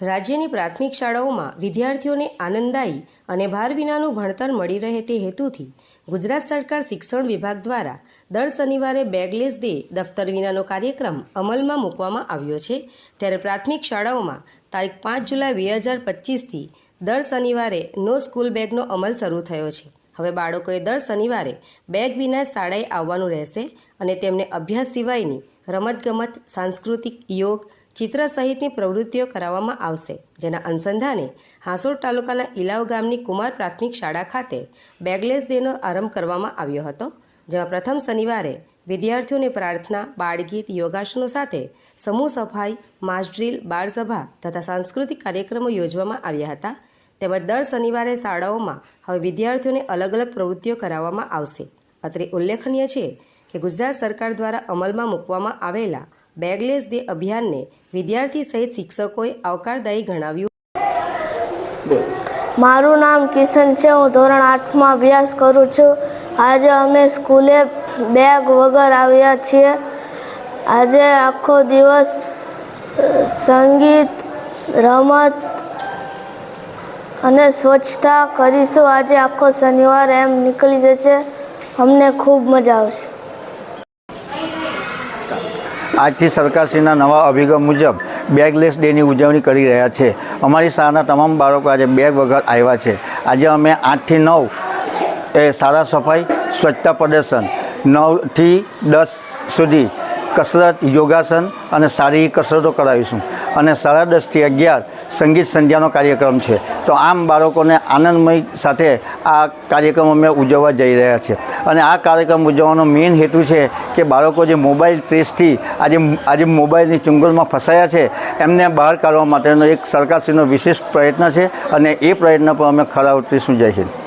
રાજ્યની પ્રાથમિક શાળાઓમાં વિદ્યાર્થીઓને આનંદદાયી અને ભાર વિનાનું ભણતર મળી રહે તે હેતુથી ગુજરાત સરકાર શિક્ષણ વિભાગ દ્વારા દર શનિવારે બેગલેસ ડે દફતર વિનાનો કાર્યક્રમ અમલમાં મૂકવામાં આવ્યો છે. ત્યારે પ્રાથમિક શાળાઓમાં તારીખ પાંચ જુલાઈ બે હજાર પચીસથી દર શનિવારે નો સ્કૂલ બેગનો અમલ શરૂ થયો છે. હવે બાળકોએ દર શનિવારે બેગ વિના શાળાએ આવવાનું રહેશે અને તેમને અભ્યાસ સિવાયની રમતગમત, સાંસ્કૃતિક યોગ ચિત્ર સહિતની પ્રવૃત્તિઓ કરાવવામાં આવશે, જેના અનુસંધાને હાંસોડ તાલુકાના ઇલાવ ગામની કુમાર પ્રાથમિક શાળા ખાતે બેગલેસ ડેનો આરંભ કરવામાં આવ્યો હતો, જેમાં પ્રથમ શનિવારે વિદ્યાર્થીઓને પ્રાર્થના, બાળગીત, યોગાસનો સાથે સમૂહ સફાઈ, માસ ડ્રીલ બાળસભા તથા સાંસ્કૃતિક કાર્યક્રમો યોજવામાં આવ્યા હતા. તેમજ દર શનિવારે શાળાઓમાં હવે વિદ્યાર્થીઓને અલગ અલગ પ્રવૃત્તિઓ કરાવવામાં આવશે. અત્રે ઉલ્લેખનીય છે કે ગુજરાત સરકાર દ્વારા અમલમાં મૂકવામાં આવેલા બેગલેસ ડે અભિયાનને વિદ્યાર્થી સહિત શિક્ષકોએ આવકારદાયી ગણાવ્યું. મારું નામ કિશન છે, હું ધોરણ આઠમાં અભ્યાસ કરું છું. આજે અમે સ્કૂલે બેગ વગર આવ્યા છીએ. આજે આખો દિવસ સંગીત, રમત અને સ્વચ્છતા કરીશું. આજે આખો શનિવાર એમ નીકળી જશે. અમને ખૂબ મજા આવશે. આજથી સરકારશ્રીના નવા અભિગમ મુજબ બેગલેસ ડેની ઉજવણી કરી રહ્યા છે. અમારી શાળાના તમામ બાળકો આજે બેગ વગર આવ્યા છે. આજે અમે આઠથી નવ એ શાળા સફાઈ, સ્વચ્છતા પ્રદર્શન, નવથી દસ સુધી કસરત, યોગાસન અને શારીરિક કસરતો કરાવીશું. અને સાડા દસથી અગિયાર સંગીત સંધ્યાનો કાર્યક્રમ છે. તો આમ બાળકોને આનંદમય સાથે આ કાર્યક્રમ અમે ઉજવવા જઈ રહ્યા છે અને આ કાર્યક્રમ ઉજવવાનો મેઇન હેતુ છે કે બાળકો જે મોબાઈલ ટ્રેસથી આજે આજે મોબાઈલની ચુંગલમાં ફસાયા છે, એમને બહાર કાઢવા માટેનો એક સરકારશ્રીનો વિશેષ પ્રયત્ન છે અને એ પ્રયત્ન પર અમે ખરા ઉતરીશું. જય હિન્દ.